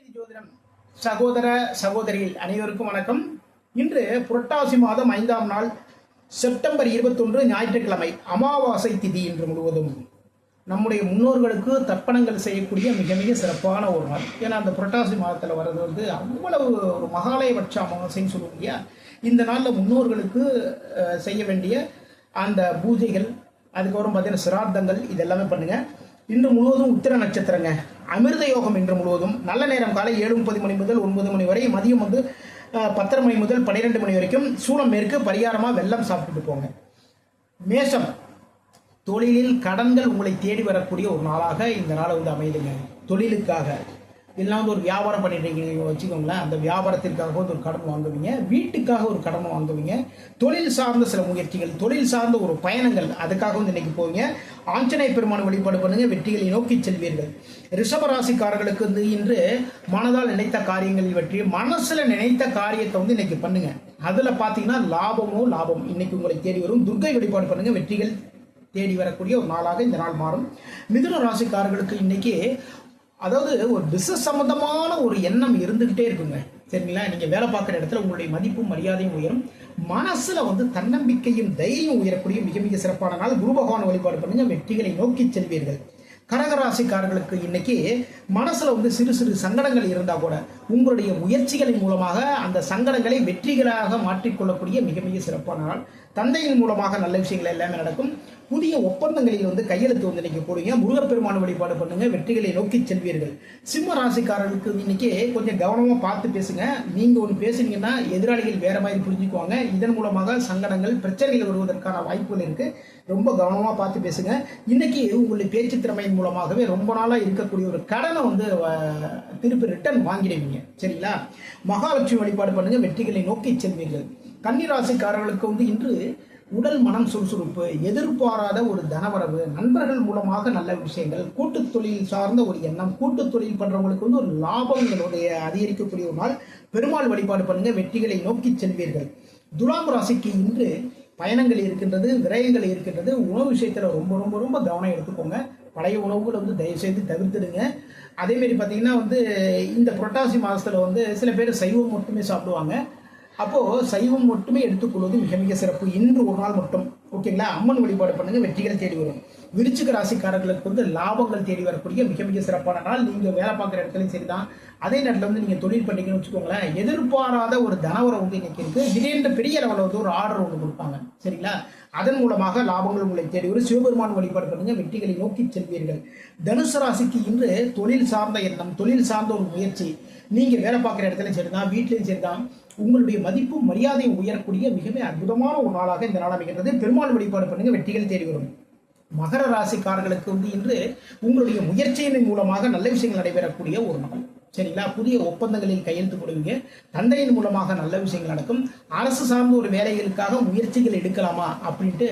நீதி ஜோதிடம் சகோதர சகோதரிகள் அனைவருக்கும் வணக்கம். இன்று புரட்டாசி மாதம் ஐந்தாம் நாள் செப்டம்பர் இருபத்தொன்று ஞாயிற்றுக்கிழமை அமாவாசை திதி இன்று முழுவதும். நம்முடைய முன்னோர்களுக்கு தர்ப்பணங்கள் செய்யக்கூடிய மிக மிக சிறப்பான ஒரு நாள். ஏன்னா அந்த புரட்டாசி மாதத்தில் வர்றது வந்து அவ்வளவு ஒரு மகாலயபட்ச அமாவாசைன்னு சொல்லுவோம் இல்லையா? இந்த நாளில் முன்னோர்களுக்கு செய்ய வேண்டிய அந்த பூஜைகள் அதுக்கப்புறம் பார்த்தீங்கன்னா சிரார்த்தங்கள் இதெல்லாமே பண்ணுங்கள் இன்று முழுவதும் உத்திர நட்சத்திரங்க. அமிர்த யோகம் இன்று முழுவதும். நல்ல நேரம் காலை ஏழு முப்பது மணி முதல் ஒன்பது மணி வரை. மதியம் வந்து பத்தரை மணி முதல் பன்னிரெண்டு மணி வரைக்கும் சூளம் மேற்கு பரிகாரமாக வெள்ளம் சாப்பிட்டுட்டு போங்க. மேஷம். தொழிலில் கடன்கள் உங்களை தேடி வரக்கூடிய ஒரு நாளாக இந்த நாளை வந்து அமைதுங்க தொழிலுக்காக. இல்லைனா வந்து ஒரு வியாபாரம் பண்ணிட்டு வச்சுக்கோங்களேன். அந்த வியாபாரத்திற்காக வந்து ஒரு கடன் வாங்குவீங்க. வீட்டுக்காக ஒரு கடன் வாங்குவீங்க. தொழில் சார்ந்த சில முயற்சிகள் தொழில் சார்ந்த ஒரு பயணங்கள் அதுக்காக வந்து இன்னைக்கு போவீங்க. ஆஞ்சநேய பெருமான வழிபாடு பண்ணுங்க. வெற்றிகளை நோக்கி செல்வீர்கள். ரிஷபராசிக்காரர்களுக்கு வந்து இன்று மனதால் நினைத்த காரியங்களில் வெற்றி மனசில் நினைத்த காரியத்தை வந்து இன்னைக்கு பண்ணுங்க. அதில் பார்த்தீங்கன்னா லாபமோ லாபம் இன்னைக்கு உங்களை தேடி வரும். துர்க்கை வழிபாடு பண்ணுங்க. வெற்றிகள் தேடி வரக்கூடிய ஒரு நாளாக இந்த நாள் மாறும். மிதுன ராசிக்காரர்களுக்கு இன்னைக்கு அதாவது ஒரு பிசினஸ் சம்மந்தமான ஒரு எண்ணம் இருந்துக்கிட்டே இருக்குங்க. சரிங்களா? நீங்கள் வேலை பார்க்குற இடத்துல உங்களுடைய மதிப்பும் மரியாதையும் உயரும். மனசில் வந்து தன்னம்பிக்கையும் தைரியம் உயரக்கூடிய மிக மிக சிறப்பான நாள் குரு பகவான் வழிபாடு பண்ணுங்க. வெற்றிகளை நோக்கி செல்வீர்கள். கடகராசிக்காரர்களுக்கு இன்னைக்கு மனசில் வந்து சிறு சிறு சங்கடங்கள் இருந்தால் கூட உங்களுடைய முயற்சிகளின் மூலமாக அந்த சங்கடங்களை வெற்றிகளாக மாற்றிக்கொள்ளக்கூடிய மிக மிக சிறப்பான நாள். தந்தையின் மூலமாக நல்ல விஷயங்கள் எல்லாமே நடக்கும். புதிய ஒப்பந்தங்களில் வந்து கையெழுத்து வந்து இன்னைக்கு போடுங்க முருகப்பெருமான வழிபாடு பண்ணுங்க. வெற்றிகளை நோக்கி செல்வீர்கள். சிம்ம ராசிக்காரர்களுக்கு இன்னைக்கு கொஞ்சம் கவனமா பார்த்து பேசுங்க. நீங்க ஒன்று பேசுனீங்கன்னா எதிராளிகள் வேற மாதிரி புரிஞ்சுக்குவாங்க. இதன் மூலமாக சங்கடங்கள் பிரச்சனைகள் வருவதற்கான வாய்ப்புகள் இருக்கு. ரொம்ப கவனமாக பார்த்து பேசுங்க. இன்னைக்கு உங்களுடைய பேச்சு திறமையின் மூலமாகவே ரொம்ப நாளாக இருக்கக்கூடிய ஒரு கடனை வந்து திருப்பி ரிட்டர்ன் வாங்கிடுவீங்க. சரிங்களா? மகாலட்சுமி வழிபாடு பண்ணுங்க. வெற்றிகளை நோக்கி செல்வீர்கள். கன்னிராசிக்காரர்களுக்கு வந்து இன்று உடல் மனம் சுறுசுறுப்பு எதிர்பாராத ஒரு தனவரவு நண்பர்கள் மூலமாக நல்ல விஷயங்கள் கூட்டு தொழில் சார்ந்த ஒரு எண்ணம் கூட்டு தொழில் பண்றவங்களுக்கு வந்து ஒரு லாபங்களுடைய அதிகரிக்கக்கூடிய ஒரு நாள். பெருமாள் வழிபாடு பண்ணுங்க வெற்றிகளை நோக்கி செல்வீர்கள். துலாம் ராசிக்கு இன்று பயணங்கள் இருக்கின்றது விரயங்கள் இருக்கின்றது. உணவு விஷயத்துல ரொம்ப ரொம்ப ரொம்ப கவனம் எடுத்துக்கோங்க. பழைய உணவுகளை வந்து தயவு செய்து தவிர்த்துடுங்க. அதேமாரி பார்த்தீங்கன்னா வந்து இந்த புரட்டாசி மாதத்தில் வந்து சில பேர் சைவம் மட்டுமே சாப்பிடுவாங்க. அப்போ சைவம் மட்டுமே எடுத்துக்கொள்வது மிக மிக சிறப்பு. இன்று ஒரு நாள் மட்டும். ஓகேங்களா அம்மன் வழிபாடு பண்ணுங்க வெற்றிகள் தேடி வரும். விருச்சிக ராசிக்காரர்களுக்கு வந்து லாபங்கள் தேடி வரக்கூடிய மிக மிக சிறப்பான நாள். நீங்க வேலை பார்க்குற இடத்துலையும் சரிதான். அதே நேரத்தில் வந்து நீங்க தொழில் பண்ணீங்கன்னு வச்சுக்கோங்களேன் எதிர்பாராத ஒரு தனவரம் வந்து இன்னைக்கு இருக்கு. திடீர்னு பெரிய அளவில் வந்து ஒரு ஆர்டர் ஒன்று கொடுப்பாங்க. சரிங்களா? அதன் மூலமாக லாபங்கள் உங்களை தேடி வரும். சிவபெருமான் வழிபாடு பண்ணுங்க வெற்றிகளை நோக்கி செல்வீர்கள். தனுசு ராசிக்கு இன்று தொழில் சார்ந்த எண்ணம் தொழில் சார்ந்த ஒரு முயற்சி. நீங்க வேலை பார்க்குற இடத்துலையும் சரிதான் வீட்லயும் சரிதான். உங்களுடைய மதிப்பு மரியாதையும் உயரக்கூடிய மிகவே அற்புதமான ஒரு நாளாக இந்த நாள் அமைகின்றது. பெருமாள் வழிபாடு பண்ணுங்க வெற்றிகள் தேடி வரும். மகர ராசிக்காரர்களுக்கு வந்து இன்று உங்களுடைய முயற்சியின் மூலமாக நல்ல விஷயங்கள் நடைபெறக்கூடிய ஒரு நாள். சரிங்களா? புதிய ஒப்பந்தங்களில் கையெழுத்து போடுவீங்க. தந்தையின் மூலமாக நல்ல விஷயங்கள் நடக்கும். அரசு சார்ந்த ஒரு வேலைகளுக்காக முயற்சிகள் எடுக்கலாமா அப்படின்ட்டு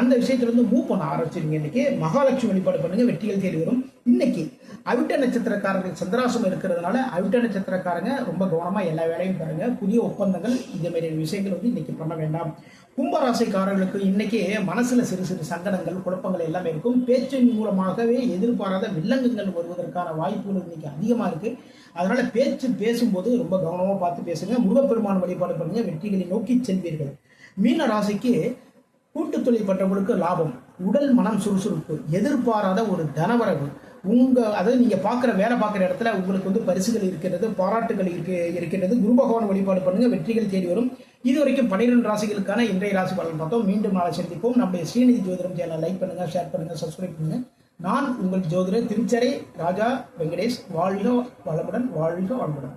அந்த விஷயத்திலிருந்து மூவ் பண்ண ஆரம்பிச்சிருங்க இன்னைக்கு மகாலட்சுமி வழிபாடு பண்ணுங்க வெற்றிகள் தேடி வரும். இன்னைக்கு அவிட்ட நட்சத்திரக்காரர்கள் சந்திராசம் இருக்கிறதுனால அவிட்ட நட்சத்திரக்காரங்க ரொம்ப கவனமாக எல்லா வேலையும் பாருங்க. புதிய ஒப்பந்தங்கள் இந்த மாதிரி விஷயங்கள் வந்து இன்னைக்கு பண்ண வேண்டாம். கும்பராசிக்காரர்களுக்கு இன்னைக்கு மனசுல சிறு சிறு சங்கடங்கள் குழப்பங்கள் எல்லாமே இருக்கும். பேச்சின் மூலமாகவே எதிர்பாராத வில்லங்கங்கள் வருவதற்கான வாய்ப்புகள் இன்னைக்கு அதிகமாக இருக்கு. அதனால பேச்சு பேசும்போது ரொம்ப கவனமாக பார்த்து பேசுங்க. முருகப்பெருமான் வழிபாடு பண்ணுங்க. வெற்றிகளை நோக்கி செல்வீர்கள். மீன ராசிக்கு கூட்டு தொழில் பட்டவர்களுக்கு லாபம். உடல் மனம் சுறுசுறுப்பு எதிர்பாராத ஒரு தனவரவு. உங்கள் அதாவது நீங்கள் பார்க்குற வேலை பார்க்குற இடத்துல உங்களுக்கு வந்து பரிசுகள் இருக்கின்றது பாராட்டுகள் இருக்கு இருக்கின்றது. குரு பகவான் வழிபாடு பண்ணுங்கள் வெற்றிகள் தேடி வரும். இது வரைக்கும் பன்னிரெண்டு ராசிகளுக்கான இன்றைய ராசி பலன் பார்த்தோம். மீண்டும் நாளை சந்திப்போம். நம்முடைய ஸ்ரீநிதி ஜோதிடம் சேனல் லைக் பண்ணுங்க ஷேர் பண்ணுங்க சப்ஸ்கிரைப் பண்ணுங்கள் நான் உங்கள் ஜோதிடர் திருச்சரை ராஜா வெங்கடேஷ். வாழ்க வளமுடன் வாழ்க வளமுடன்.